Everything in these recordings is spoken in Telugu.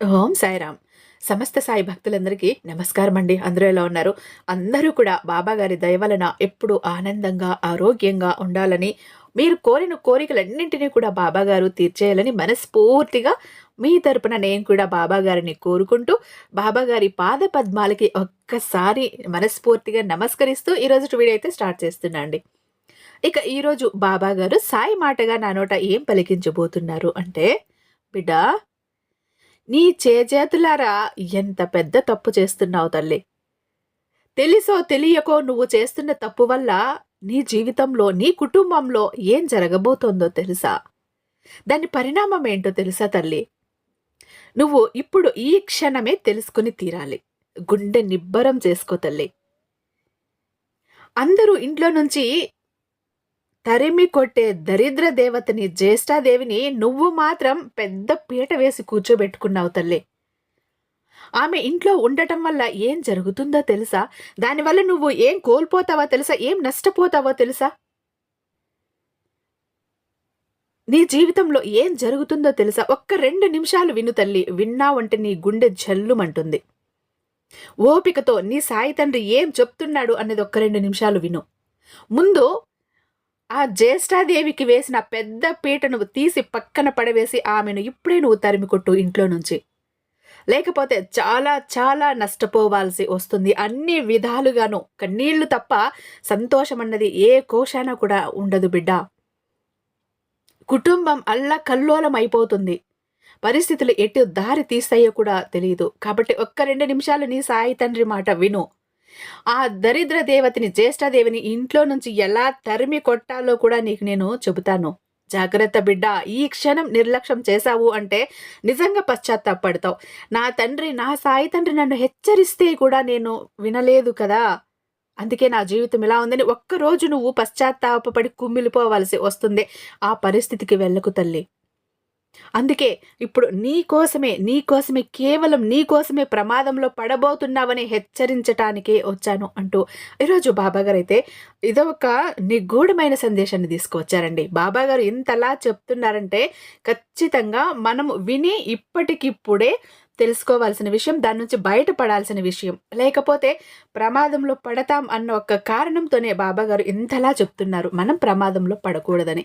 ఓం సాయిరామ్. సమస్త సాయి భక్తులందరికీ నమస్కారం అండి అందరూ ఎలా ఉన్నారు? అందరూ కూడా బాబా గారి వలన ఎప్పుడు ఆనందంగా ఆరోగ్యంగా ఉండాలని మీరు కోరిన కోరికలన్నింటినీ కూడా బాబాగారు తీర్చేయాలని మనస్ఫూర్తిగా మీ తరపున నేను కూడా బాబాగారిని కోరుకుంటూ బాబాగారి పాద పద్మాలకి ఒక్కసారి మనస్ఫూర్తిగా నమస్కరిస్తూ ఈరోజు వీడియో అయితే స్టార్ట్ చేస్తున్నా అండి. ఇక ఈరోజు బాబాగారు సాయి మాటగా నా నోట ఏం పలికించబోతున్నారు అంటే బిడ్డ నీ చేజేతులారా ఎంత పెద్ద తప్పు చేస్తున్నావు తల్లి. తెలిసో తెలియకో నువ్వు చేస్తున్న తప్పు వల్ల నీ జీవితంలో నీ కుటుంబంలో ఏం జరగబోతోందో తెలుసా? దాని పరిణామం ఏంటో తెలుసా తల్లి? నువ్వు ఇప్పుడు ఈ క్షణమే తెలుసుకుని తీరాలి. గుండె నిబ్బరం చేసుకో తల్లి. అందరూ ఇంట్లో నుంచి తరిమి కొట్టే దరిద్ర దేవతని జ్యేష్ఠాదేవిని నువ్వు మాత్రం పెద్ద పీట వేసి కూర్చోబెట్టుకున్నావు తల్లి. ఆమె ఇంట్లో ఉండటం వల్ల ఏం జరుగుతుందో తెలుసా? దానివల్ల నువ్వు ఏం కోల్పోతావో తెలుసా? ఏం నష్టపోతావో తెలుసా? నీ జీవితంలో ఏం జరుగుతుందో తెలుసా? ఒక్క రెండు నిమిషాలు విను తల్లి విన్నావంటే నీ గుండె జల్లుమంటుంది. ఓపికతో నీ సాయి తండ్రి ఏం చెప్తున్నాడు అన్నది ఒక్క రెండు నిమిషాలు విను. ముందు ఆ జ్యేష్ఠాదేవికి వేసిన పెద్ద పీటను తీసి పక్కన పడవేసి ఆమెను ఇప్పుడే నువ్వు తరిమి కొట్టు ఇంట్లో నుంచి. లేకపోతే చాలా చాలా నష్టపోవాల్సి వస్తుంది. అన్ని విధాలుగాను కన్నీళ్ళు తప్ప సంతోషం అన్నది ఏ కోశాన కూడా ఉండదు బిడ్డ. కుటుంబం అల్లా కల్లోలం అయిపోతుంది పరిస్థితులు ఎటు దారి తీస్తాయో కూడా తెలియదు కాబట్టి ఒక్క రెండు నిమిషాలు నీ సాయి తండ్రి మాట విను. ఆ దరిద్ర దేవతని జ్యేష్ఠదేవిని ఇంట్లో నుంచి ఎలా తరిమి కొట్టాలో కూడా నీకు నేను చెబుతాను. జాగ్రత్త బిడ్డ ఈ క్షణం నిర్లక్ష్యం చేశావు అంటే నిజంగా పశ్చాత్తాపడతావు నా తండ్రి నా సాయి తండ్రి నన్ను హెచ్చరిస్తే కూడా నేను వినలేదు కదా. అందుకే నా జీవితం ఇలా ఉందని ఒక్కరోజు నువ్వు పశ్చాత్తాపడి కుమ్మిలిపోవలసి వస్తుంది. ఆ పరిస్థితికి వెళ్ళకు తల్లి. అందుకే ఇప్పుడు నీ కోసమే నీ కోసమే కేవలం నీ కోసమే ప్రమాదంలో పడబోతున్నావని హెచ్చరించటానికే వచ్చాను అంటూ ఈరోజు బాబాగారు అయితే ఇదొక నిగూఢమైన సందేశాన్ని తీసుకువచ్చారండి. బాబాగారు ఇంతలా చెప్తున్నారంటే ఖచ్చితంగా మనం విని ఇప్పటికిప్పుడే తెలుసుకోవాల్సిన విషయం దాని నుంచి బయటపడాల్సిన విషయం. లేకపోతే ప్రమాదంలో పడతాం అన్న ఒక కారణంతోనే బాబాగారు ఇంతలా చెప్తున్నారు. మనం ప్రమాదంలో పడకూడదని.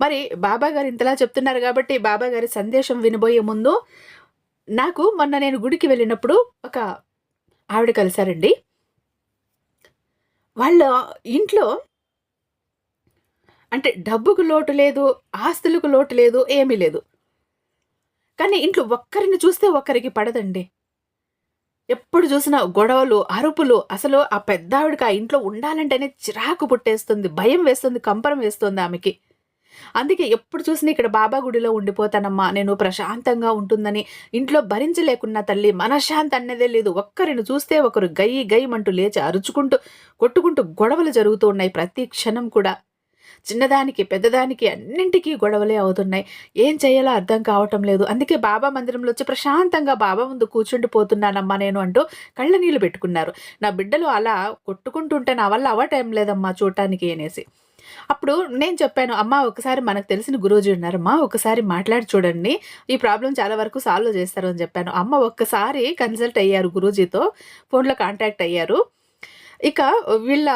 మరి బాబా గారు ఇంతలా చెప్తున్నారు కాబట్టి బాబా గారి సందేశం వినబోయే ముందు నాకు మొన్న నేను గుడికి వెళ్ళినప్పుడు ఒక ఆవిడ కలిశారండి. వాళ్ళ ఇంట్లో అంటే డబ్బుకు లోటు లేదు ఆస్తులకు లోటు లేదు ఏమీ లేదు. కానీ ఇంట్లో ఒక్కరిని చూస్తే ఒక్కరికి పడదండి. ఎప్పుడు చూసినా గొడవలు అరుపులు అసలు ఆ పెద్ద ఆవిడకి ఆ ఇంట్లో ఉండాలంటేనే చిరాకు పుట్టేస్తుంది భయం వేస్తుంది కంపరం వేస్తుంది ఆమెకి. అందుకే ఎప్పుడు చూసినా ఇక్కడ బాబా గుడిలో ఉండిపోతానమ్మా. నేను ప్రశాంతంగా ఉంటుందని ఇంట్లో భరించలేకున్నా తల్లి మనశ్శాంతి అన్నదే లేదు. ఒక్కరిని చూస్తే ఒకరు గై గయ్యమంటూ లేచి అరుచుకుంటూ కొట్టుకుంటూ గొడవలు జరుగుతూ ఉన్నాయి ప్రతి క్షణం కూడా. చిన్నదానికి పెద్దదానికి అన్నింటికీ గొడవలే అవుతున్నాయి. ఏం చేయాలో అర్థం కావటం లేదు. అందుకే బాబా మందిరంలో వచ్చి ప్రశాంతంగా బాబా ముందు కూర్చుండిపోతున్నానమ్మా నేను అంటూ కళ్ళ నీళ్ళు పెట్టుకున్నారు. నా బిడ్డలు అలా కొట్టుకుంటుంటే నా వల్ల అవ్వటం లేదమ్మా చూడటానికి అనేసి. అప్పుడు నేను చెప్పాను అమ్మ ఒకసారి మనకు తెలిసిన గురూజీ ఉన్నారమ్మా ఒకసారి మాట్లాడి చూడండి. ఈ ప్రాబ్లం చాలా వరకు సాల్వ్ చేస్తారు అని చెప్పాను. అమ్మ ఒక్కసారి కన్సల్ట్ అయ్యారు గురూజీతో ఫోన్లో కాంటాక్ట్ అయ్యారు. ఇక వీళ్ళ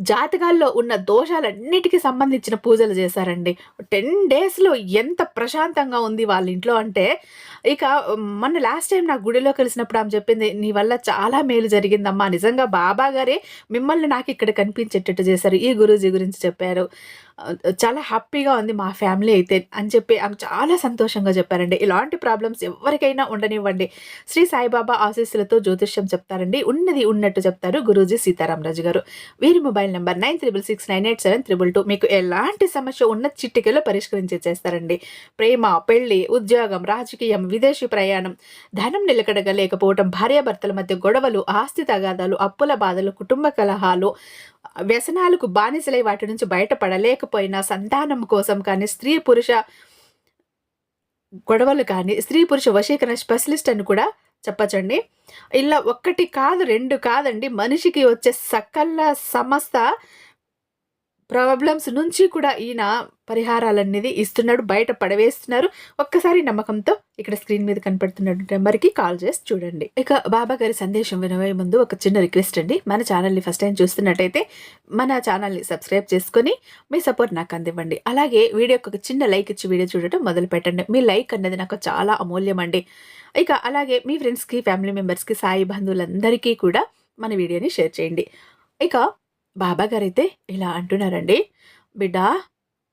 జాతకాల్లో ఉన్న దోషాలన్నిటికీ సంబంధించిన పూజలు చేశారండి. టెన్ డేస్లో ఎంత ప్రశాంతంగా ఉంది వాళ్ళ ఇంట్లో అంటే ఇక మొన్న లాస్ట్ టైం నా గుడిలో కలిసినప్పుడు ఆమె చెప్పింది నీ వల్ల చాలా మేలు జరిగిందమ్మా. నిజంగా బాబా గారే మిమ్మల్ని నాకు ఇక్కడ కనిపించేటట్టు చేశారు. ఈ గురూజీ గురించి చెప్పారు. చాలా హ్యాపీగా ఉంది మా ఫ్యామిలీ అయితే అని చెప్పి ఆమె చాలా సంతోషంగా చెప్పారండి. ఇలాంటి ప్రాబ్లమ్స్ ఎవరికైనా ఉండనివ్వండి. శ్రీ సాయిబాబా ఆశీస్సులతో జ్యోతిష్యం చెప్తారండి. ఉన్నది ఉన్నట్టు చెప్తారు గురూజీ సీతారామరాజు గారు. వీరి mobile number nine triple six nine eight seven triple two. మీకు ఎలాంటి సమస్య ఉన్న చిట్టికలో పరిష్కరించి చేస్తారండి. ప్రేమ పెళ్ళి ఉద్యోగం రాజకీయం విదేశీ ప్రయాణం ధనం నిలకడగా లేకపోవడం భార్యాభర్తల మధ్య గొడవలు ఆస్తి తగాదాలు అప్పుల బాధలు కుటుంబ కలహాలు వ్యసనాలకు బానిసలై వాటి నుంచి బయటపడలేక లేకపోయినా సంతానం కోసం కానీ స్త్రీ పురుష గొడవలు కానీ స్త్రీ పురుష వశీకరణ స్పెషలిస్ట్ అని కూడా చెప్పచ్చండి. ఇలా ఒక్కటి కాదు రెండు కాదండి. మనిషికి వచ్చే సకల సమస్త ప్రాబ్లమ్స్ నుంచి కూడా ఈయన పరిహారాలనేది ఇస్తున్నాడు బయట పడవేస్తున్నారు. ఒక్కసారి నమ్మకంతో ఇక్కడ స్క్రీన్ మీద కనపడుతున్న నెంబర్కి కాల్ చేసి చూడండి. ఇక బాబా గారి సందేశం వినవే ముందు ఒక చిన్న రిక్వెస్ట్ అండి. మన ఛానల్ని ఫస్ట్ టైం చూస్తున్నట్టయితే మన ఛానల్ని సబ్స్క్రైబ్ చేసుకొని మీ సపోర్ట్ నాకు అందివ్వండి. అలాగే వీడియోకి ఒక చిన్న లైక్ ఇచ్చి వీడియో చూడటం మొదలు పెట్టండి. మీ లైక్ అనేది నాకు చాలా అమూల్యం అండి. ఇక అలాగే మీ ఫ్రెండ్స్కి ఫ్యామిలీ మెంబర్స్కి సాయి బంధువులందరికీ కూడా మన వీడియోని షేర్ చేయండి. ఇక బాబా గారైతే ఇలా అంటున్నారండి బిడ్డ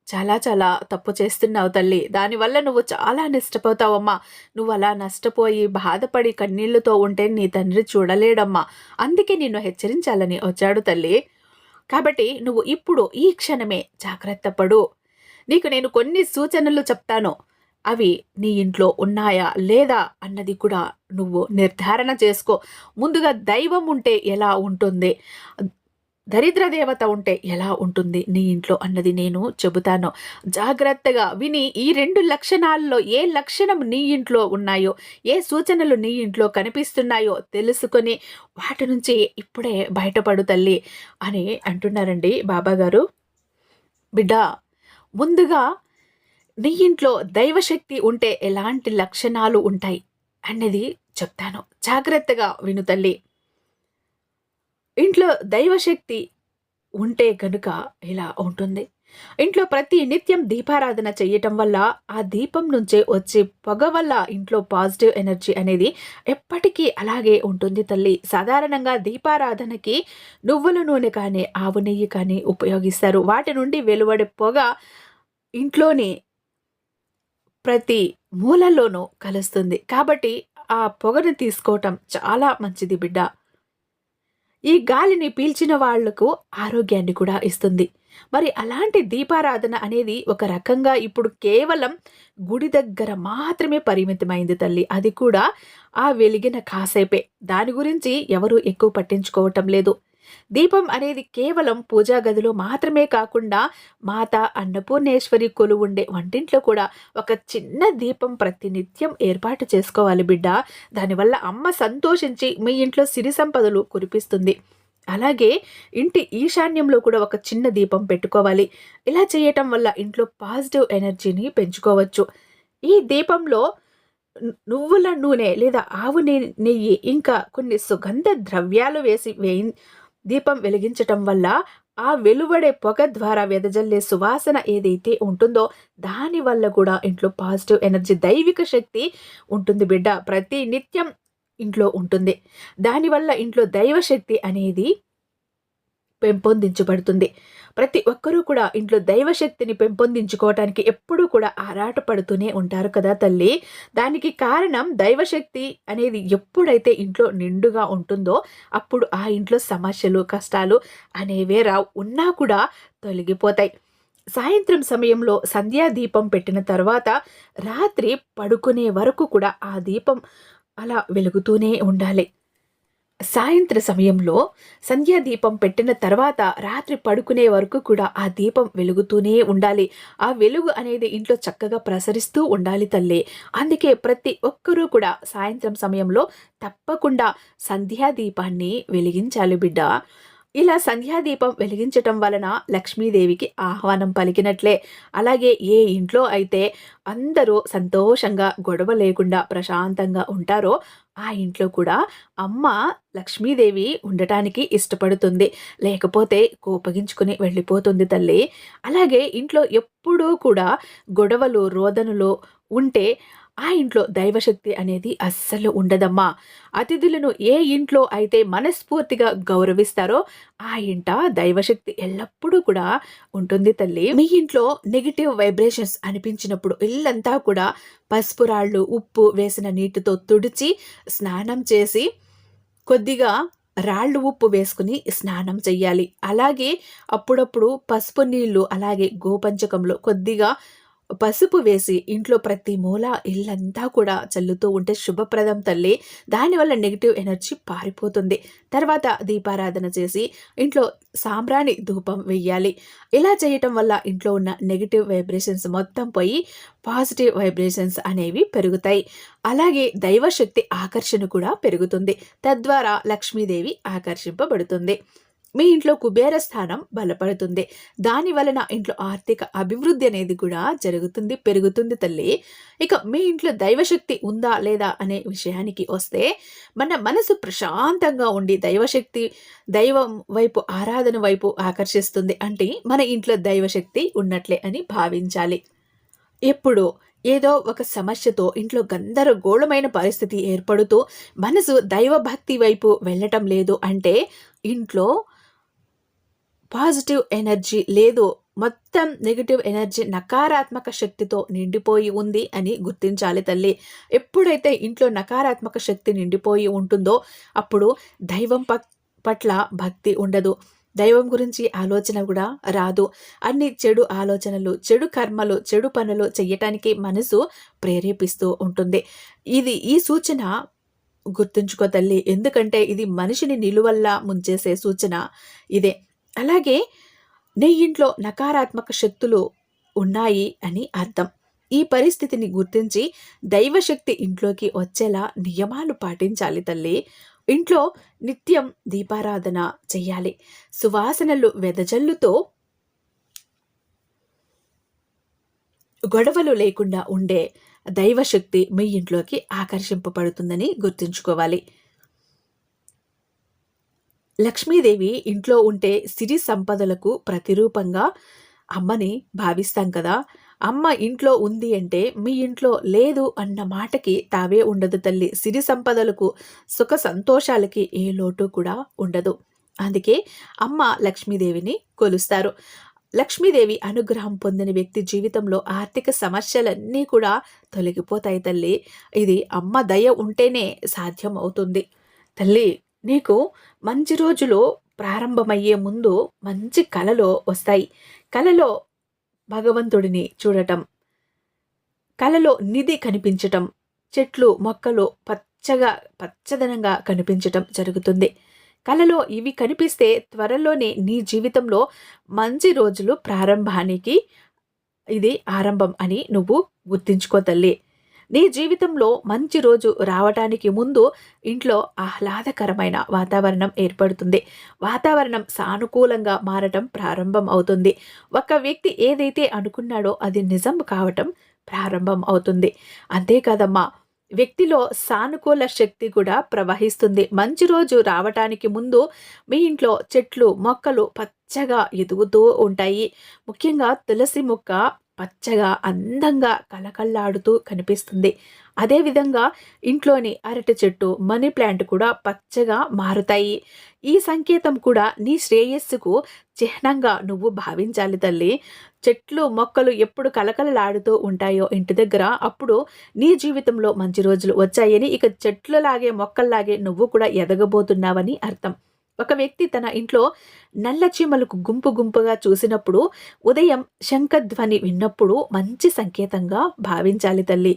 చాలా చాలా తప్పు చేస్తున్నావు తల్లి. దానివల్ల నువ్వు చాలా నష్టపోతావమ్మా. నువ్వు అలా నష్టపోయి బాధపడి కన్నీళ్ళతో ఉంటే నీ తండ్రి చూడలేడమ్మా. అందుకే నిన్ను హెచ్చరించాలని వచ్చాడు తల్లి. కాబట్టి నువ్వు ఇప్పుడు ఈ క్షణమే జాగ్రత్త పడు. నీకు నేను కొన్ని సూచనలు చెప్తాను. అవి నీ ఇంట్లో ఉన్నాయా లేదా అన్నది కూడా నువ్వు నిర్ధారణ చేసుకో. ముందుగా దైవం ఉంటే ఎలా ఉంటుంది? దరిద్ర దేవత ఉంటే ఎలా ఉంటుంది నీ ఇంట్లో అన్నది నేను చెబుతాను. జాగ్రత్తగా విని ఈ రెండు లక్షణాల్లో ఏ లక్షణం నీ ఇంట్లో ఉన్నాయో ఏ సూచనలు నీ ఇంట్లో కనిపిస్తున్నాయో తెలుసుకొని వాటి నుంచి ఇప్పుడే బయటపడు తల్లి అని అంటున్నారండి బాబాగారు బిడ్డ ముందుగా నీ ఇంట్లో దైవశక్తి ఉంటే ఎలాంటి లక్షణాలు ఉంటాయి అన్నది చెప్తాను. జాగ్రత్తగా విను తల్లి. ఇంట్లో దైవశక్తి ఉంటే కనుక ఇలా ఉంటుంది. ఇంట్లో ప్రతి నిత్యం దీపారాధన చేయటం వల్ల ఆ దీపం నుంచే వచ్చే పొగ వల్ల ఇంట్లో పాజిటివ్ ఎనర్జీ అనేది ఎప్పటికీ అలాగే ఉంటుంది తల్లి. సాధారణంగా దీపారాధనకి నువ్వుల నూనె కానీ ఆవు నెయ్యి కానీ ఉపయోగిస్తారు. వాటి నుండి వెలువడే పొగ ఇంట్లోని ప్రతి మూలలోనూ కలుస్తుంది. కాబట్టి ఆ పొగను తీసుకోవటం చాలా మంచిది బిడ్డ. ఈ గాలిని పీల్చిన వాళ్ళకు ఆరోగ్యాన్ని కూడా ఇస్తుంది. మరి అలాంటి దీపారాధన అనేది ఒక రకంగా ఇప్పుడు కేవలం గుడి దగ్గర మాత్రమే పరిమితమైంది తల్లి. అది కూడా ఆ వెలిగిన కాసేపే. దాని గురించి ఎవరు ఎక్కువ పట్టించుకోవటం లేదు. దీపం అనేది కేవలం పూజా గదిలో మాత్రమే కాకుండా మాత అన్నపూర్ణేశ్వరి కొలువుండే వంటింట్లో కూడా ఒక చిన్న దీపం ప్రతినిత్యం ఏర్పాటు చేసుకోవాలి బిడ్డ. దానివల్ల అమ్మ సంతోషించి మీ ఇంట్లో సిరి సంపదలు కురిపిస్తుంది. అలాగే ఇంటి ఈశాన్యంలో కూడా ఒక చిన్న దీపం పెట్టుకోవాలి. ఇలా చేయటం వల్ల ఇంట్లో పాజిటివ్ ఎనర్జీని పెంచుకోవచ్చు. ఈ దీపంలో నువ్వుల నూనె లేదా ఆవు నెయ్యి ఇంకా కొన్ని సుగంధ ద్రవ్యాలు వేసి వేయి దీపం వెలిగించటం వల్ల ఆ వెలువడే పొగ ద్వారా వెదజల్లే సువాసన ఏదైతే ఉంటుందో దాని వల్ల కూడా ఇంట్లో పాజిటివ్ ఎనర్జీ దైవిక శక్తి ఉంటుంది బిడ్డ. ప్రతి నిత్యం ఇంట్లో ఉంటుంది. దానివల్ల ఇంట్లో దైవశక్తి అనేది పెంపొందించబడుతుంది. ప్రతి ఒక్కరూ కూడా ఇంట్లో దైవశక్తిని పెంపొందించుకోవటానికి ఎప్పుడూ కూడా ఆరాటపడుతూనే ఉంటారు కదా తల్లి? దానికి కారణం దైవశక్తి అనేది ఎప్పుడైతే ఇంట్లో నిండుగా ఉంటుందో అప్పుడు ఆ ఇంట్లో సమస్యలు కష్టాలు అనేవే రావు ఉన్నా కూడా తొలగిపోతాయి. సాయంత్రం సమయంలో సంధ్యా దీపం పెట్టిన తర్వాత రాత్రి పడుకునే వరకు కూడా ఆ దీపం అలా వెలుగుతూనే ఉండాలి. సాయంత్ర సమయంలో సంధ్యా దీపం పెట్టిన తర్వాత రాత్రి పడుకునే వరకు కూడా ఆ దీపం వెలుగుతూనే ఉండాలి. ఆ వెలుగు అనేది ఇంట్లో చక్కగా ప్రసరిస్తూ ఉండాలి తల్లి. అందుకే ప్రతి ఒక్కరూ కూడా సాయంత్రం సమయంలో తప్పకుండా సంధ్యా దీపాన్ని వెలిగించాలి బిడ్డ. ఇలా సంధ్యాదీపం వెలిగించటం వలన లక్ష్మీదేవికి ఆహ్వానం పలికినట్లే. అలాగే ఏ ఇంట్లో అయితే అందరూ సంతోషంగా గొడవ లేకుండా ప్రశాంతంగా ఉంటారో ఆ ఇంట్లో కూడా అమ్మ లక్ష్మీదేవి ఉండటానికి ఇష్టపడుతుంది. లేకపోతే కోపగించుకుని వెళ్ళిపోతుంది తల్లి. అలాగే ఇంట్లో ఎప్పుడూ కూడా గొడవలు రోదనలు ఉంటే ఆ ఇంట్లో దైవశక్తి అనేది అస్సలు ఉండదమ్మా. అతిథులను ఏ ఇంట్లో అయితే మనస్ఫూర్తిగా గౌరవిస్తారో ఆ ఇంట దైవశక్తి ఎల్లప్పుడూ కూడా ఉంటుంది తల్లి. మీ ఇంట్లో నెగిటివ్ వైబ్రేషన్స్ అనిపించినప్పుడు ఇల్లంతా కూడా పసుపు రాళ్ళు ఉప్పు వేసిన నీటితో తుడిచి స్నానం చేసి కొద్దిగా రాళ్ళు ఉప్పు వేసుకుని స్నానం చెయ్యాలి. అలాగే అప్పుడప్పుడు పసుపు నీళ్ళు అలాగే గోపంచకంలో కొద్దిగా పసుపు వేసి ఇంట్లో ప్రతి మూల ఇల్లంతా కూడా చల్లుతూ ఉంటే శుభప్రదం తల్లి. దానివల్ల నెగిటివ్ ఎనర్జీ పారిపోతుంది. తర్వాత దీపారాధన చేసి ఇంట్లో సాంబ్రాణి ధూపం వెయ్యాలి. ఇలా చేయటం వల్ల ఇంట్లో ఉన్న నెగిటివ్ వైబ్రేషన్స్ మొత్తం పోయి పాజిటివ్ వైబ్రేషన్స్ అనేవి పెరుగుతాయి. అలాగే దైవశక్తి ఆకర్షణ కూడా పెరుగుతుంది. తద్వారా లక్ష్మీదేవి ఆకర్షింపబడుతుంది. మీ ఇంట్లో కుబేర స్థానం బలపడుతుంది. దాని వలన ఇంట్లో ఆర్థిక అభివృద్ధి అనేది కూడా జరుగుతుంది పెరుగుతుంది తల్లి. ఇక మీ ఇంట్లో దైవశక్తి ఉందా లేదా అనే విషయానికి వస్తే మన మనసు ప్రశాంతంగా ఉండి దైవశక్తి దైవం వైపు ఆరాధన వైపు ఆకర్షిస్తుంది అంటే మన ఇంట్లో దైవశక్తి ఉన్నట్లే అని భావించాలి. ఎప్పుడు ఏదో ఒక సమస్యతో ఇంట్లో గందరగోళమైన పరిస్థితి ఏర్పడుతూ మనసు దైవభక్తి వైపు వెళ్ళటం లేదు అంటే ఇంట్లో పాజిటివ్ ఎనర్జీ లేదు మొత్తం నెగిటివ్ ఎనర్జీ నకారాత్మక శక్తితో నిండిపోయి ఉంది అని గుర్తించాలి తల్లి. ఎప్పుడైతే ఇంట్లో నకారాత్మక శక్తి నిండిపోయి ఉంటుందో అప్పుడు దైవం పట్ల భక్తి ఉండదు. దైవం గురించి ఆలోచన కూడా రాదు. అన్ని చెడు ఆలోచనలు చెడు కర్మలు చెడు పనులు చేయటానికి మనసు ప్రేరేపిస్తూ ఉంటుంది. ఇది ఈ సూచన గుర్తుంచుకో తల్లి. ఎందుకంటే ఇది మనిషిని నిలువల్లా ముంచేసే సూచన ఇదే. అలాగే నీ ఇంట్లో నకారాత్మక శక్తులు ఉన్నాయి అని అర్థం. ఈ పరిస్థితిని గుర్తించి దైవశక్తి ఇంట్లోకి వచ్చేలా నియమాలు పాటించాలి తల్లి. ఇంట్లో నిత్యం దీపారాధన చెయ్యాలి సువాసనలు వెదజల్లుతో గొడవలు లేకుండా ఉండే దైవశక్తి మీ ఇంట్లోకి ఆకర్షింపబడుతుందని గుర్తుంచుకోవాలి. లక్ష్మీదేవి ఇంట్లో ఉంటే సిరి సంపదలకు ప్రతిరూపంగా అమ్మని భావిస్తాం కదా. అమ్మ ఇంట్లో ఉంది అంటే మీ ఇంట్లో లేదు అన్న మాటకి తావే ఉండదు తల్లి. సిరి సంపదలకు సుఖ సంతోషాలకి ఏ లోటు కూడా ఉండదు. అందుకే అమ్మ లక్ష్మీదేవిని కొలుస్తారు. లక్ష్మీదేవి అనుగ్రహం పొందిన వ్యక్తి జీవితంలో ఆర్థిక సమస్యలన్నీ కూడా తొలగిపోతాయి తల్లి. ఇది అమ్మ దయ ఉంటేనే సాధ్యం అవుతుంది. తల్లి నీకు మంచి రోజులు ప్రారంభమయ్యే ముందు మంచి కలలో వస్తాయి. కలలో భగవంతుడిని చూడటం కలలో నిధి కనిపించటం చెట్లు మొక్కలు పచ్చగా పచ్చదనంగా కనిపించటం జరుగుతుంది. కలలో ఇవి కనిపిస్తే త్వరలోనే నీ జీవితంలో మంచి రోజులు ప్రారంభానికి ఇది ఆరంభం అని నువ్వు గుర్తించుకో తల్లి. నీ జీవితంలో మంచి రోజు రావటానికి ముందు ఇంట్లో ఆహ్లాదకరమైన వాతావరణం ఏర్పడుతుంది. వాతావరణం సానుకూలంగా మారటం ప్రారంభం అవుతుంది. ఒక వ్యక్తి ఏదైతే అనుకున్నాడో అది నిజం కావటం ప్రారంభం అవుతుంది. అంతేకాదమ్మా వ్యక్తిలో సానుకూల శక్తి కూడా ప్రవహిస్తుంది. మంచి రోజు రావటానికి ముందు మీ ఇంట్లో చెట్లు మొక్కలు పచ్చగా ఎదుగుతూ ఉంటాయి. ముఖ్యంగా తులసి మొక్క పచ్చగా అందంగా కలకల్లాడుతూ కనిపిస్తుంది. అదేవిధంగా ఇంట్లోని అరటి చెట్టు మనీ ప్లాంట్ కూడా పచ్చగా మారుతాయి. ఈ సంకేతం కూడా నీ శ్రేయస్సుకు చిహ్నంగా నువ్వు భావించాలి తల్లి. చెట్లు మొక్కలు ఎప్పుడు కలకలలాడుతూ ఉంటాయో ఇంటి దగ్గర అప్పుడు నీ జీవితంలో మంచి రోజులు వచ్చాయని ఇక చెట్లలాగే మొక్కల్లాగే నువ్వు కూడా ఎదగబోతున్నావని అర్థం. ఒక వ్యక్తి తన ఇంట్లో నల్ల చీమలకు గుంపు గుంపుగా చూసినప్పుడు ఉదయం శంఖధ్వని విన్నప్పుడు మంచి సంకేతంగా భావించాలి తల్లి.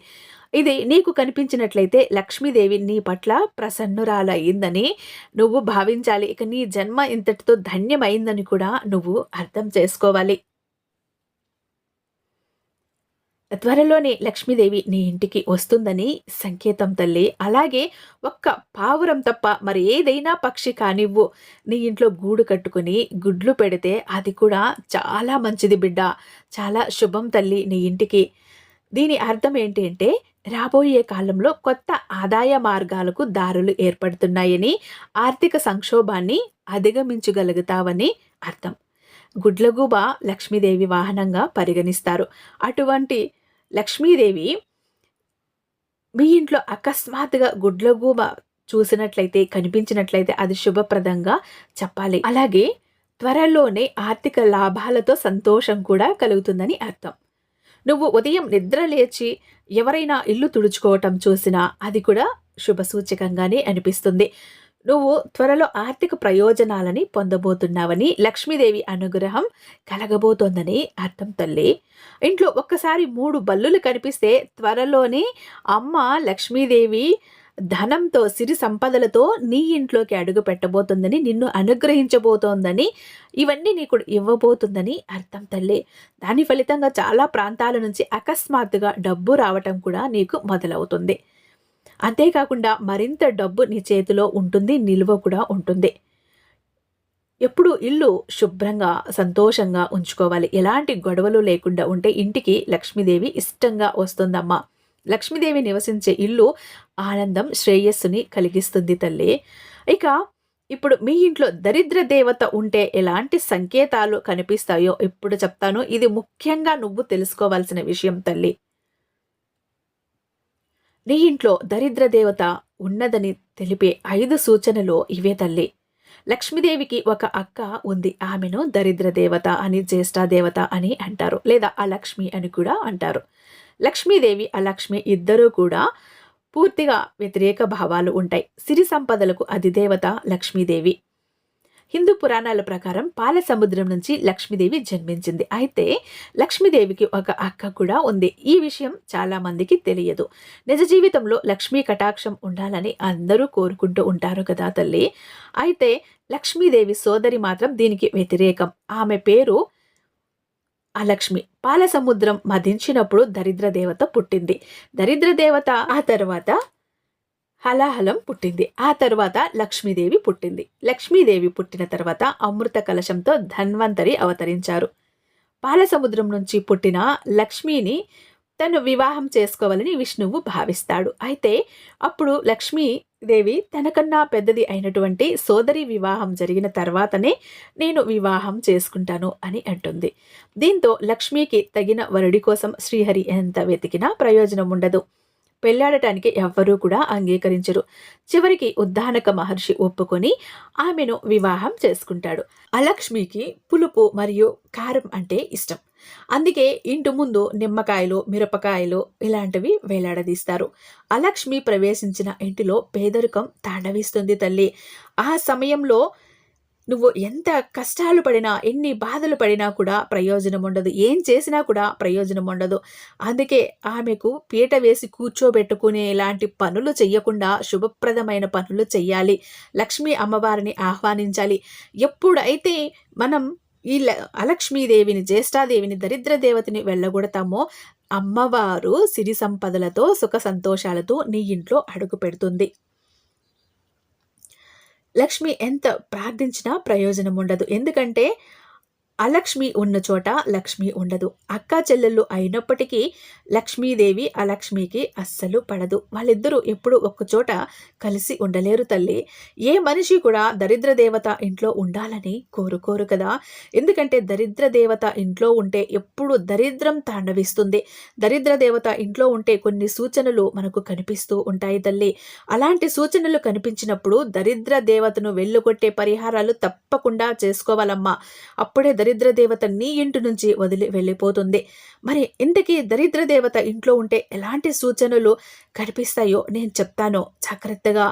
ఇది నీకు కనిపించినట్లయితే లక్ష్మీదేవి నీ పట్ల ప్రసన్నురాలయ్యిందని నువ్వు భావించాలి. ఇక నీ జన్మ ఇంతటితో ధన్యమైందని కూడా నువ్వు అర్థం చేసుకోవాలి. త్వరలోనే లక్ష్మీదేవి నీ ఇంటికి వస్తుందని సంకేతం తల్లి. అలాగే ఒక్క పావురం తప్ప మరి ఏదైనా పక్షి కానివ్వు. నీ ఇంట్లో గూడు కట్టుకుని గుడ్లు పెడితే అది కూడా చాలా మంచిది బిడ్డ. చాలా శుభం తల్లి నీ ఇంటికి. దీని అర్థం ఏంటి అంటే రాబోయే కాలంలో కొత్త ఆదాయ మార్గాలకు దారులు ఏర్పడుతున్నాయని ఆర్థిక సంక్షోభాన్ని అధిగమించగలుగుతావని అర్థం. గుడ్లగూబ లక్ష్మీదేవి వాహనంగా పరిగణిస్తారు. అటువంటి లక్ష్మీదేవి మీ ఇంట్లో అకస్మాత్తుగా గుడ్లగూబ చూసినట్లయితే కనిపించినట్లయితే అది శుభప్రదంగా చెప్పాలి. అలాగే త్వరలోనే ఆర్థిక లాభాలతో సంతోషం కూడా కలుగుతుందని అర్థం. నువ్వు ఉదయం నిద్ర లేచి ఎవరైనా ఇల్లు తుడుచుకోవటం చూసినా అది కూడా శుభసూచకంగానే అనిపిస్తుంది. నువ్వు త్వరలో ఆర్థిక ప్రయోజనాలని పొందబోతున్నావని లక్ష్మీదేవి అనుగ్రహం కలగబోతోందని అర్థం తల్లి. ఇంట్లో ఒక్కసారి మూడు బల్లులు కనిపిస్తే త్వరలోనే అమ్మ లక్ష్మీదేవి ధనంతో సిరి సంపదలతో నీ ఇంట్లోకి అడుగు పెట్టబోతుందని నిన్ను అనుగ్రహించబోతోందని ఇవన్నీ నీకు ఇవ్వబోతుందని అర్థం తల్లి. దాని ఫలితంగా చాలా ప్రాంతాల నుంచి అకస్మాత్తుగా డబ్బు రావటం కూడా నీకు మొదలవుతుంది. అంతేకాకుండా మరింత డబ్బు నీ చేతిలో ఉంటుంది నిల్వ కూడా ఉంటుంది. ఎప్పుడు ఇల్లు శుభ్రంగా సంతోషంగా ఉంచుకోవాలి. ఎలాంటి గొడవలు లేకుండా ఉంటే ఇంటికి లక్ష్మీదేవి ఇష్టంగా వస్తుందమ్మా. లక్ష్మీదేవి నివసించే ఇల్లు ఆనందం శ్రేయస్సుని కలిగిస్తుంది తల్లి. ఇక ఇప్పుడు మీ ఇంట్లో దరిద్ర దేవత ఉంటే ఎలాంటి సంకేతాలు కనిపిస్తాయో ఇప్పుడు చెప్తాను. ఇది ముఖ్యంగా నువ్వు తెలుసుకోవాల్సిన విషయం తల్లి. నీ ఇంట్లో దరిద్ర దేవత ఉన్నదని తెలిపే ఐదు సూచనలు ఇవే తల్లి. లక్ష్మీదేవికి ఒక అక్క ఉంది. ఆమెను దరిద్ర దేవత అని జ్యేష్ఠ దేవత అని అంటారు. లేదా అలక్ష్మి అని కూడా అంటారు. లక్ష్మీదేవి అలక్ష్మి ఇద్దరూ కూడా పూర్తిగా వ్యతిరేక భావాలు ఉంటాయి. సిరి సంపదలకు అధిదేవత లక్ష్మీదేవి. హిందూ పురాణాల ప్రకారం పాల సముద్రం నుంచి లక్ష్మీదేవి జన్మించింది. అయితే లక్ష్మీదేవికి ఒక అక్క కూడా ఉంది. ఈ విషయం చాలా మందికి తెలియదు. నిజ జీవితంలో లక్ష్మీ కటాక్షం ఉండాలని అందరూ కోరుకుంటూ ఉంటారు కదా తల్లి. అయితే లక్ష్మీదేవి సోదరి మాత్రం దీనికి వ్యతిరేకం. ఆమె పేరు అలక్ష్మి. పాల సముద్రం మదించినప్పుడు దరిద్ర దేవత పుట్టింది. దరిద్ర దేవత ఆ తర్వాత హలాహలం పుట్టింది. ఆ తర్వాత లక్ష్మీదేవి పుట్టింది. లక్ష్మీదేవి పుట్టిన తర్వాత అమృత కలశంతో ధన్వంతరి అవతరించారు. పాలసముద్రం నుంచి పుట్టిన లక్ష్మిని తను వివాహం చేసుకోవాలని విష్ణువు భావిస్తాడు. అయితే అప్పుడు లక్ష్మీదేవి తనకన్నా పెద్దది అయినటువంటి సోదరి వివాహం జరిగిన తర్వాతనే నేను వివాహం చేసుకుంటాను అని అంటుంది. దీంతో లక్ష్మికి తగిన వరుడి కోసం శ్రీహరి ఎంత వెతికినా ప్రయోజనం ఉండదు పెళ్ళాడటానికి ఎవ్వరూ కూడా అంగీకరించరు. చివరికి ఉద్దానక మహర్షి ఒప్పుకొని ఆమెను వివాహం చేసుకుంటాడు. అలక్ష్మికి పులుపు మరియు కారం అంటే ఇష్టం. అందుకే ఇంటి ముందు నిమ్మకాయలు మిరపకాయలు ఇలాంటివి వేలాడదీస్తారు. అలక్ష్మి ప్రవేశించిన ఇంటిలో పేదరికం తాండవిస్తుంది తల్లి. ఆ సమయంలో నువ్వు ఎంత కష్టాలు పడినా ఎన్ని బాధలు పడినా కూడా ప్రయోజనం ఉండదు. ఏం చేసినా కూడా ప్రయోజనం ఉండదు. అందుకే ఆమెకు పీట వేసి కూర్చోబెట్టుకునే ఇలాంటి పనులు చెయ్యకుండా శుభప్రదమైన పనులు చెయ్యాలి. లక్ష్మీ అమ్మవారిని ఆహ్వానించాలి. ఎప్పుడైతే మనం ఈ అలక్ష్మీదేవిని జ్యేష్ఠాదేవిని దరిద్ర దేవతని వెళ్ళగొడతామో అమ్మవారు సిరి సంపదలతో సుఖ సంతోషాలతో నీ ఇంట్లో అడుగు పెడుతుంది. లక్ష్మి ఎంత ప్రార్థించినా ప్రయోజనం ఉండదు. ఎందుకంటే అలక్ష్మి ఉన్న చోట లక్ష్మి ఉండదు. అక్క చెల్లెళ్ళు అయినప్పటికీ లక్ష్మీదేవి అలక్ష్మికి అస్సలు పడదు. వాళ్ళిద్దరూ ఎప్పుడు ఒక్కచోట కలిసి ఉండలేరు తల్లి. ఏ మనిషి కూడా దరిద్ర దేవత ఇంట్లో ఉండాలని కోరుకోరు కదా. ఎందుకంటే దరిద్ర దేవత ఇంట్లో ఉంటే ఎప్పుడు దరిద్రం తాండవిస్తుంది. దరిద్ర దేవత ఇంట్లో ఉంటే కొన్ని సూచనలు మనకు కనిపిస్తూ ఉంటాయి తల్లి. అలాంటి సూచనలు కనిపించినప్పుడు దరిద్ర దేవతను వెళ్ళగొట్టే పరిహారాలు తప్పకుండా చేసుకోవాలమ్మా. అప్పుడే దరిద్ర దేవత నీ ఇంటి నుంచి వదిలి వెళ్ళిపోతుంది. మరి ఇంతకీ దరిద్ర దేవత ఇంట్లో ఉంటే ఎలాంటి సూచనలు కనిపిస్తాయో నేను చెప్తాను. జాగ్రత్తగా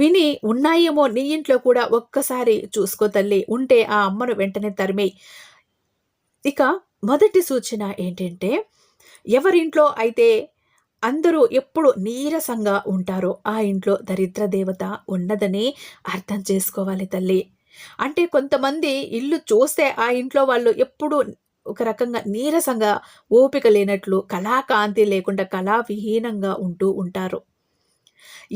విని ఉన్నాయేమో నీ ఇంట్లో కూడా ఒక్కసారి చూసుకో తల్లి. ఉంటే ఆ అమ్మను వెంటనే తరిమే. ఇక మొదటి సూచన ఏంటంటే ఎవరింట్లో అయితే అందరూ ఎప్పుడు నీరసంగా ఉంటారో ఆ ఇంట్లో దరిద్ర దేవత ఉన్నదని అర్థం చేసుకోవాలి తల్లి. అంటే కొంతమంది ఇల్లు చూస్తే ఆ ఇంట్లో వాళ్ళు ఎప్పుడు ఒక రకంగా నీరసంగా ఓపిక లేనట్లు కళాకాంతి లేకుండా కళావిహీనంగా ఉంటూ ఉంటారు.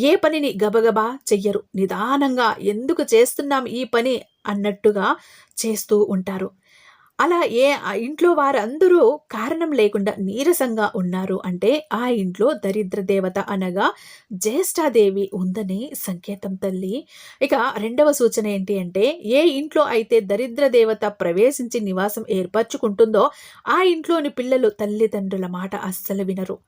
ఏ పనిని గబగబా చెయ్యరు. నిదానంగా ఎందుకు చేస్తున్నాం ఈ పని అన్నట్టుగా చేస్తూ ఉంటారు. అలా ఏ ఇంట్లో వారందరూ కారణం లేకుండా నీరసంగా ఉన్నారు అంటే ఆ ఇంట్లో దరిద్ర దేవత అనగా జ్యేష్ఠాదేవి ఉందని సంకేతం తల్లి. ఇక రెండవ సూచన ఏంటి అంటే ఏ ఇంట్లో అయితే దరిద్ర దేవత ప్రవేశించి నివాసం ఏర్పరచుకుంటుందో ఆ ఇంట్లోని పిల్లలు తల్లిదండ్రుల మాట అస్సలు వినరు.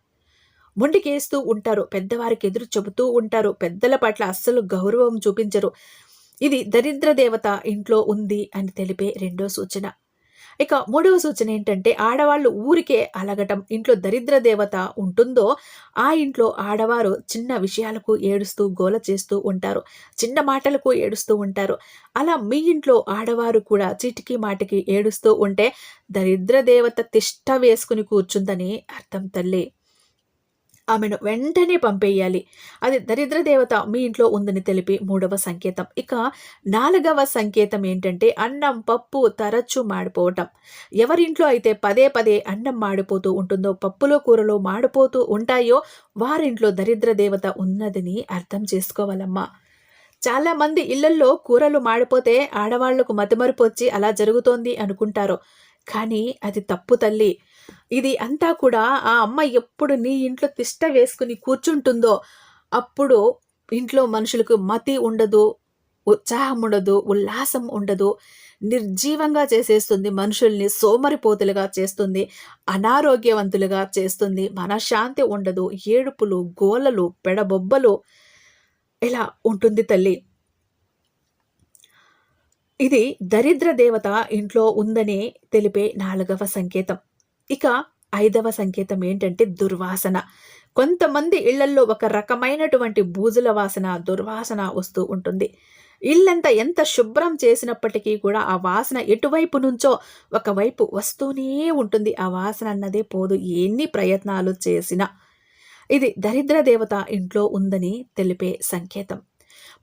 ముండికేస్తూ ఉంటారు పెద్దవారికి ఎదురు చెబుతూ ఉంటారు పెద్దల పట్ల అస్సలు గౌరవం చూపించరు. ఇది దరిద్ర దేవత ఇంట్లో ఉంది అని తెలిపే రెండో సూచన. ఇక మూడవ సూచన ఏంటంటే ఆడవాళ్ళు ఊరికే అలగటం ఇంట్లో దరిద్ర దేవత ఉంటుందో ఆ ఇంట్లో ఆడవారు చిన్న విషయాలకు ఏడుస్తూ గోల చేస్తూ ఉంటారు చిన్న మాటలకు ఏడుస్తూ ఉంటారు. అలా మీ ఇంట్లో ఆడవారు కూడా చీటికి మాటికి ఏడుస్తూ ఉంటే దరిద్ర దేవత తిష్ట వేసుకుని కూర్చుందని అర్థం తల్లి. ఆమెను వెంటనే పంపేయాలి. అది దరిద్ర దేవత మీ ఇంట్లో ఉందని తెలిపి మూడవ సంకేతం. ఇక నాలుగవ సంకేతం ఏంటంటే అన్నం పప్పు తరచు మాడిపోవటం. ఎవరింట్లో అయితే పదే పదే అన్నం మాడిపోతూ ఉంటుందో పప్పులో కూరలో మాడిపోతూ ఉంటాయో వారింట్లో దరిద్ర దేవత ఉన్నదని అర్థం చేసుకోవాలమ్మా. చాలామంది ఇళ్ళల్లో కూరలు మాడిపోతే ఆడవాళ్ళకు మతిమరుపు వచ్చి అలా జరుగుతోంది అనుకుంటారు. కానీ అది తప్పు తల్లి. ఇది అంతా కూడా ఆ అమ్మ ఎప్పుడు నీ ఇంట్లో తిష్ట వేసుకుని కూర్చుంటుందో అప్పుడు ఇంట్లో మనుషులకు మతి ఉండదు ఉత్సాహం ఉండదు ఉల్లాసం ఉండదు. నిర్జీవంగా చేసేస్తుంది మనుషుల్ని సోమరిపోతులుగా చేస్తుంది అనారోగ్యవంతులుగా చేస్తుంది. మనశ్శాంతి ఉండదు ఏడుపులు గోలలు పెడబొబ్బలు ఇలా ఉంటుంది తల్లి. ఇది దరిద్ర దేవత ఇంట్లో ఉందని తెలిపే నాలుగవ సంకేతం. ఇక ఐదవ సంకేతం ఏంటంటే దుర్వాసన. కొంతమంది ఇళ్ళల్లో ఒక రకమైనటువంటి బూజుల వాసన దుర్వాసన వస్తూ ఉంటుంది. ఇల్లంతా ఎంత శుభ్రం చేసినప్పటికీ కూడా ఆ వాసన ఎటువైపు నుంచో ఒకవైపు వస్తూనే ఉంటుంది. ఆ వాసన అన్నదే పోదు ఎన్ని ప్రయత్నాలు చేసినా. ఇది దరిద్ర దేవత ఇంట్లో ఉందని తెలిపే సంకేతం.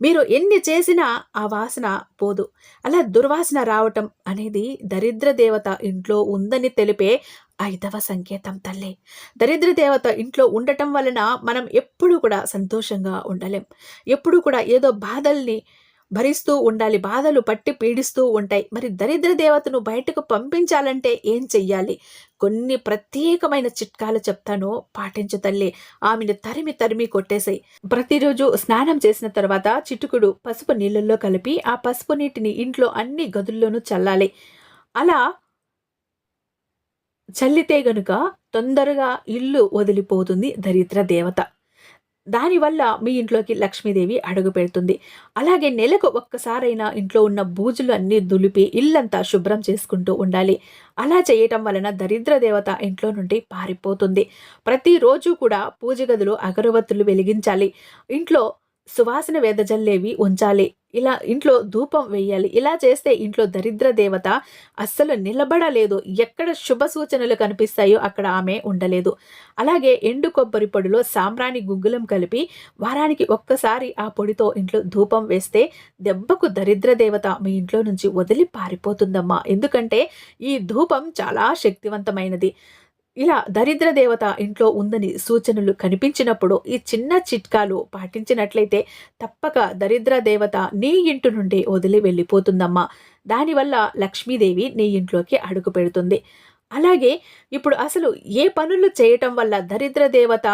మీరు ఎన్ని చేసినా ఆ వాసన పోదు. అలా దుర్వాసన రావటం అనేది దరిద్ర దేవత ఇంట్లో ఉందని తెలిపే ఐదవ సంకేతం తల్లి. దరిద్ర దేవత ఇంట్లో ఉండటం వలన మనం ఎప్పుడూ కూడా సంతోషంగా ఉండలేం. ఎప్పుడూ కూడా ఏదో బాధల్ని భరిస్తూ ఉండాలి బాధలు పట్టి పీడిస్తూ ఉంటాయి. మరి దరిద్ర దేవతను బయటకు పంపించాలంటే ఏం చెయ్యాలి? కొన్ని ప్రత్యేకమైన చిట్కాలు చెప్తాను. పాటించు తల్లి. ఆమెను తరిమి తరిమి కొట్టేసాయి. ప్రతిరోజు స్నానం చేసిన తర్వాత చిటుకుడు పసుపు నీళ్ళల్లో కలిపి ఆ పసుపు నీటిని ఇంట్లో అన్ని గదుల్లోనూ చల్లాలి. అలా చల్లితే గనుక తొందరగా ఇల్లు వదిలిపోతుంది దరిద్ర దేవత. దానివల్ల మీ ఇంట్లోకి లక్ష్మీదేవి అడుగు పెడుతుంది. అలాగే నెలకు ఒక్కసారైనా ఇంట్లో ఉన్న బూజులు అన్నీ దులిపి ఇల్లంతా శుభ్రం చేసుకుంటూ ఉండాలి. అలా చేయటం వలన దరిద్ర దేవత ఇంట్లో నుండి పారిపోతుంది. ప్రతిరోజు కూడా పూజ గదులు అగరవత్తులు వెలిగించాలి. ఇంట్లో సువాసన వేదజల్లేవి ఉంచాలి ఇలా ఇంట్లో ధూపం వేయాలి. ఇలా చేస్తే ఇంట్లో దరిద్ర దేవత అస్సలు నిలబడలేదు. ఎక్కడ శుభ సూచనలు కనిపిస్తాయో అక్కడ ఆమె ఉండలేదు. అలాగే ఎండు కొబ్బరి పొడిలో సాంబ్రాణి గుగ్గులం కలిపి వారానికి ఒక్కసారి ఆ పొడితో ఇంట్లో ధూపం వేస్తే దెబ్బకు దరిద్ర దేవత మీ ఇంట్లో నుంచి వదిలి పారిపోతుందమ్మా. ఎందుకంటే ఈ ధూపం చాలా శక్తివంతమైనది. ఇలా దరిద్ర దేవత ఇంట్లో ఉందని సూచనలు కనిపించినప్పుడు ఈ చిన్న చిట్కాలు పాటించినట్లయితే తప్పక దరిద్ర దేవత నీ ఇంటి నుండి వదిలి వెళ్ళిపోతుందమ్మా. దానివల్ల లక్ష్మీదేవి నీ ఇంట్లోకి అడుగు పెడుతుంది. అలాగే ఇప్పుడు అసలు ఏ పనులు చేయటం వల్ల దరిద్ర దేవత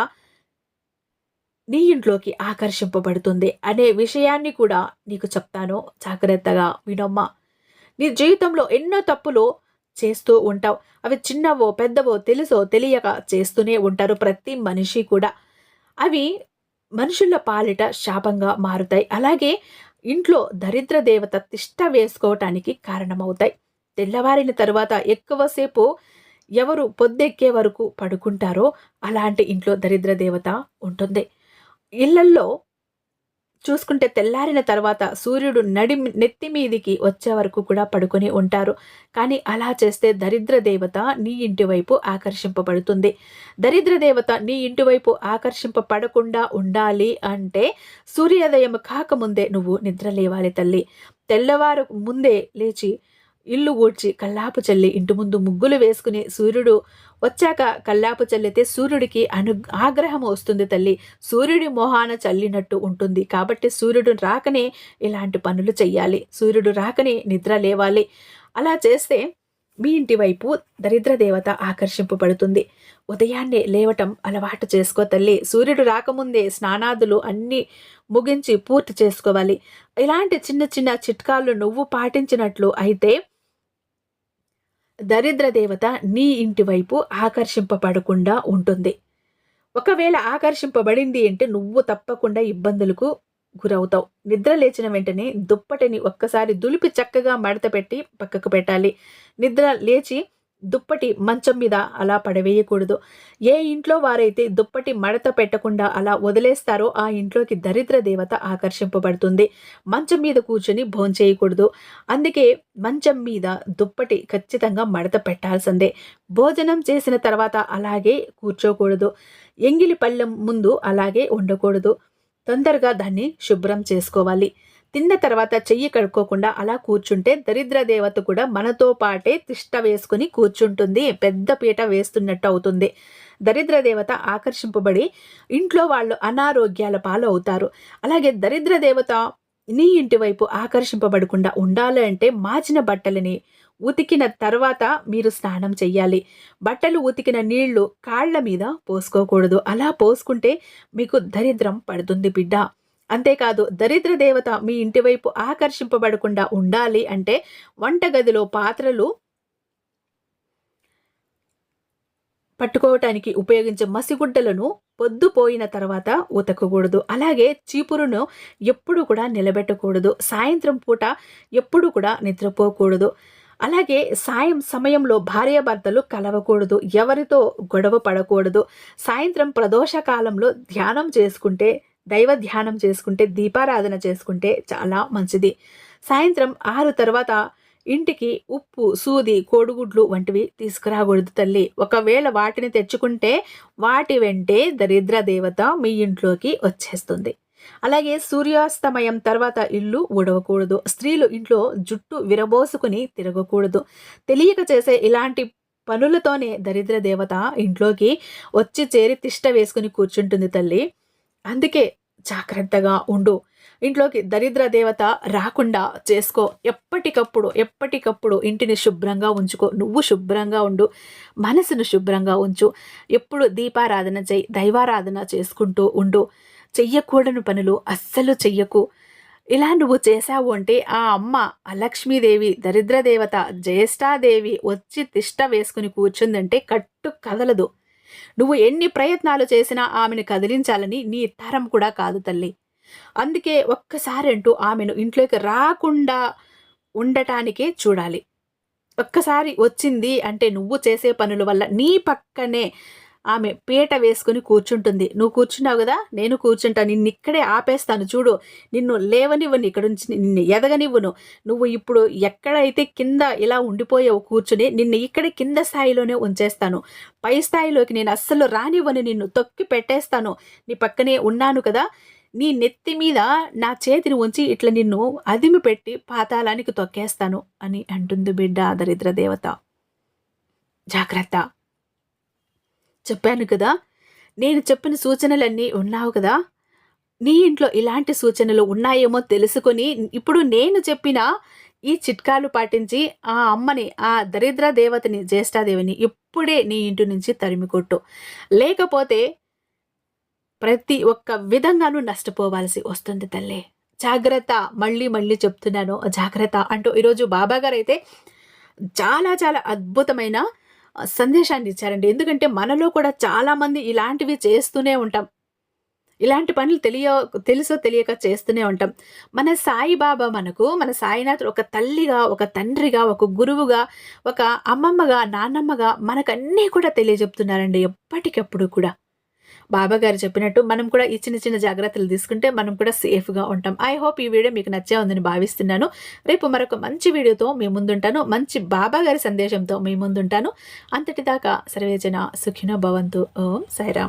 నీ ఇంట్లోకి ఆకర్షింపబడుతుంది అనే విషయాన్ని కూడా నీకు చెప్తాను. జాగ్రత్తగా వినమ్మా. నీ జీవితంలో ఎన్నో తప్పులు చేస్తూ ఉంటావు. అవి చిన్నవో పెద్దవో తెలుసో తెలియక చేస్తూనే ఉంటారు ప్రతి మనిషి కూడా. అవి మనుషుల పాలిట శాపంగా మారుతాయి. అలాగే ఇంట్లో దరిద్ర దేవత తిష్ట వేసుకోవటానికి కారణమవుతాయి. తెల్లవారిన తరువాత ఎక్కువసేపు ఎవరు పొద్దెక్కే వరకు పడుకుంటారో అలాంటి ఇంట్లో దరిద్ర దేవత ఉంటుంది. ఇళ్ళల్లో చూసుకుంటే తెల్లారిన తర్వాత సూర్యుడు నడి నెత్తి మీదికి వచ్చే వరకు కూడా పడుకొని ఉంటారు. కానీ అలా చేస్తే దరిద్ర దేవత నీ ఇంటి వైపు ఆకర్షింపబడుతుంది. దరిద్ర దేవత నీ ఇంటి వైపు ఆకర్షింపబడకుండా ఉండాలి అంటే సూర్యోదయం కాకముందే నువ్వు నిద్ర లేవాలి తల్లి. తెల్లవారు ముందే లేచి ఇల్లు ఊడ్చి కల్లాపు చల్లి ఇంటి ముందు ముగ్గులు వేసుకుని సూర్యుడు వచ్చాక కల్లాపు చల్లితే సూర్యుడికి అను ఆగ్రహం వస్తుంది తల్లి. సూర్యుడి మోహాన చల్లినట్టు ఉంటుంది కాబట్టి సూర్యుడు రాకనే ఇలాంటి పనులు చెయ్యాలి. సూర్యుడు రాకనే నిద్ర లేవాలి. అలా చేస్తే మీ ఇంటి వైపు దరిద్ర దేవత ఆకర్షింపబడుతుంది ఉదయాన్నే లేవటం అలవాటు చేసుకో తల్లి. సూర్యుడు రాకముందే స్నానాదులు అన్నీ ముగించి పూర్తి చేసుకోవాలి. ఇలాంటి చిన్న చిన్న చిట్కాలు నువ్వు పాటించినట్లు అయితే దరిద్ర దేవత నీ ఇంటి వైపు ఆకర్షింపబడకుండా ఉంటుంది. ఒకవేళ ఆకర్షింపబడింది అంటే నువ్వు తప్పకుండా ఇబ్బందులకు గురవుతావు. నిద్ర లేచిన వెంటనే దుప్పటిని ఒక్కసారి దులిపి చక్కగా మడత పెట్టి పక్కకు పెట్టాలి. నిద్ర లేచి దుప్పటి మంచం మీద అలా పడవేయకూడదు. ఏ ఇంట్లో వారైతే దుప్పటి మడత పెట్టకుండా అలా వదిలేస్తారో ఆ ఇంట్లోకి దరిద్ర దేవత ఆకర్షింపబడుతుంది. మంచం మీద కూర్చొని భోంచేయకూడదు. అందుకే మంచం మీద దుప్పటి ఖచ్చితంగా మడత పెట్టాల్సిందే. భోజనం చేసిన తర్వాత అలాగే కూర్చోకూడదు. ఎంగిలి పళ్ళెం ముందు అలాగే ఉండకూడదు. తొందరగా దాన్ని శుభ్రం చేసుకోవాలి. తిన్న తర్వాత చెయ్యి కడుక్కోకుండా అలా కూర్చుంటే దరిద్ర దేవత కూడా మనతో పాటే తిష్ట వేసుకుని కూర్చుంటుంది. పెద్ద పీట వేస్తున్నట్టు అవుతుంది. దరిద్ర దేవత ఆకర్షింపబడి ఇంట్లో వాళ్ళు అనారోగ్యాల పాలు అవుతారు. అలాగే దరిద్ర దేవత నీ ఇంటి వైపు ఆకర్షింపబడకుండా ఉండాలి అంటే మాచిన బట్టలని ఉతికిన తర్వాత మీరు స్నానం చెయ్యాలి. బట్టలు ఉతికిన నీళ్ళు కాళ్ళ మీద పోసుకోకూడదు. అలా పోసుకుంటే మీకు దరిద్రం పడుతుంది బిడ్డ. అంతేకాదు దరిద్ర దేవత మీ ఇంటి వైపు ఆకర్షింపబడకుండా ఉండాలి అంటే వంటగదిలో పాత్రలు పట్టుకోవటానికి ఉపయోగించే మసిగుడ్డలను పొద్దుపోయిన తర్వాత ఉతకకూడదు. అలాగే చీపురును ఎప్పుడు కూడా నిలబెట్టకూడదు. సాయంత్రం పూట ఎప్పుడు కూడా నిద్రపోకూడదు. అలాగే సాయం సమయంలో భార్యాభర్తలు కలవకూడదు. ఎవరితో గొడవ పడకూడదు. సాయంత్రం ప్రదోష కాలంలో ధ్యానం చేసుకుంటే దైవ ధ్యానం చేసుకుంటే దీపారాధన చేసుకుంటే చాలా మంచిది. సాయంత్రం ఆరు తర్వాత ఇంటికి ఉప్పు సూది కోడిగుడ్లు వంటివి తీసుకురాకూడదు తల్లి. ఒకవేళ వాటిని తెచ్చుకుంటే వాటి వెంటే దరిద్ర దేవత మీ ఇంట్లోకి వచ్చేస్తుంది. అలాగే సూర్యాస్తమయం తర్వాత ఇల్లు ఊడవకూడదు. స్త్రీలు ఇంట్లో జుట్టు విరబోసుకుని తిరగకూడదు. తెలియక చేసే ఇలాంటి పనులతోనే దరిద్ర దేవత ఇంట్లోకి వచ్చి చేరి తిష్ట వేసుకుని కూర్చుంటుంది తల్లి. అందుకే జాగ్రత్తగా ఉండు. ఇంట్లోకి దరిద్ర దేవత రాకుండా చేసుకో. ఎప్పటికప్పుడు ఎప్పటికప్పుడు ఇంటిని శుభ్రంగా ఉంచుకో. నువ్వు శుభ్రంగా ఉండు. మనసును శుభ్రంగా ఉంచు. ఎప్పుడు దీపారాధన చేయి దైవారాధన చేసుకుంటూ ఉండు. చెయ్యకూడని పనులు అస్సలు చెయ్యకు. ఇలా నువ్వు చేశావు అంటే ఆ అమ్మ లక్ష్మీదేవి దరిద్రదేవత జ్యేష్ఠాదేవి వచ్చి తిష్ట వేసుకుని కూర్చుందంటే కట్టు కదలదు. నువ్వు ఎన్ని ప్రయత్నాలు చేసినా ఆమెను కదిలించాలని నీ తరం కూడా కాదు తల్లి. అందుకే ఒక్కసారి అంటూ ఆమెను ఇంట్లోకి రాకుండా ఉండటానికే చూడాలి. ఒక్కసారి వచ్చింది అంటే నువ్వు చేసే పనుల వల్ల నీ పక్కనే ఆమె పీట వేసుకుని కూర్చుంటుంది. నువ్వు కూర్చున్నావు కదా? నేను కూర్చుంటా నిన్ను ఇక్కడే ఆపేస్తాను. చూడు నిన్ను లేవనివ్వను ఇక్కడ నుంచి. నిన్ను ఎదగనివ్వను. నువ్వు ఇప్పుడు ఎక్కడైతే కింద ఇలా ఉండిపోయావు కూర్చుని నిన్ను ఇక్కడే కింద స్థాయిలోనే ఉంచేస్తాను. పై స్థాయిలోకి నేను అస్సలు రానివ్వను. నిన్ను తొక్కి పెట్టేస్తాను. నీ పక్కనే ఉన్నాను కదా? నీ నెత్తి మీద నా చేతిని ఉంచి ఇట్లా నిన్ను అదిమి పెట్టి పాతాళానికి తొక్కేస్తాను అని అంటుంది బిడ్డ దరిద్ర దేవత. జాగ్రత్త. చెప్పాను కదా. నేను చెప్పిన సూచనలన్నీ ఉన్నావు కదా. నీ ఇంట్లో ఇలాంటి సూచనలు ఉన్నాయేమో తెలుసుకొని ఇప్పుడు నేను చెప్పిన ఈ చిట్కాలు పాటించి ఆ అమ్మని ఆ దరిద్ర దేవతని జ్యేష్ఠాదేవిని ఇప్పుడే నీ ఇంటి నుంచి తరిమికొట్టు లేకపోతే ప్రతి ఒక్క విధంగానూ నష్టపోవాల్సి వస్తుంది తల్లి. జాగ్రత్త మళ్ళీ మళ్ళీ చెప్తున్నాను జాగ్రత్త అంటూ ఈరోజు బాబాగారు అయితే చాలా చాలా అద్భుతమైన సందేశాన్ని ఇచ్చారండి. ఎందుకంటే మనలో కూడా చాలామంది ఇలాంటివి చేస్తూనే ఉంటాం. ఇలాంటి పనులు తెలియ తెలుసో తెలియక చేస్తూనే ఉంటాం. మన సాయిబాబా మనకు మన సాయినాథుడు ఒక తల్లిగా ఒక తండ్రిగా ఒక గురువుగా ఒక అమ్మమ్మగా నాన్నమ్మగా మనకన్నీ కూడా తెలియజెప్తున్నారండి ఎప్పటికప్పుడు కూడా. బాబా గారు చెప్పినట్టు మనం కూడా ఈ చిన్న చిన్న జాగ్రత్తలు తీసుకుంటే మనం కూడా సేఫ్గా ఉంటాం. ఐ హోప్ ఈ వీడియో మీకు నచ్చే ఉందని భావిస్తున్నాను. రేపు మరొక మంచి వీడియోతో మీ ముందుంటాను. మంచి బాబా గారి సందేశంతో మీ ముందుంటాను. అంతటిదాకా సర్వేజన సుఖినో భవంతు. ఓం సాయిరామ్.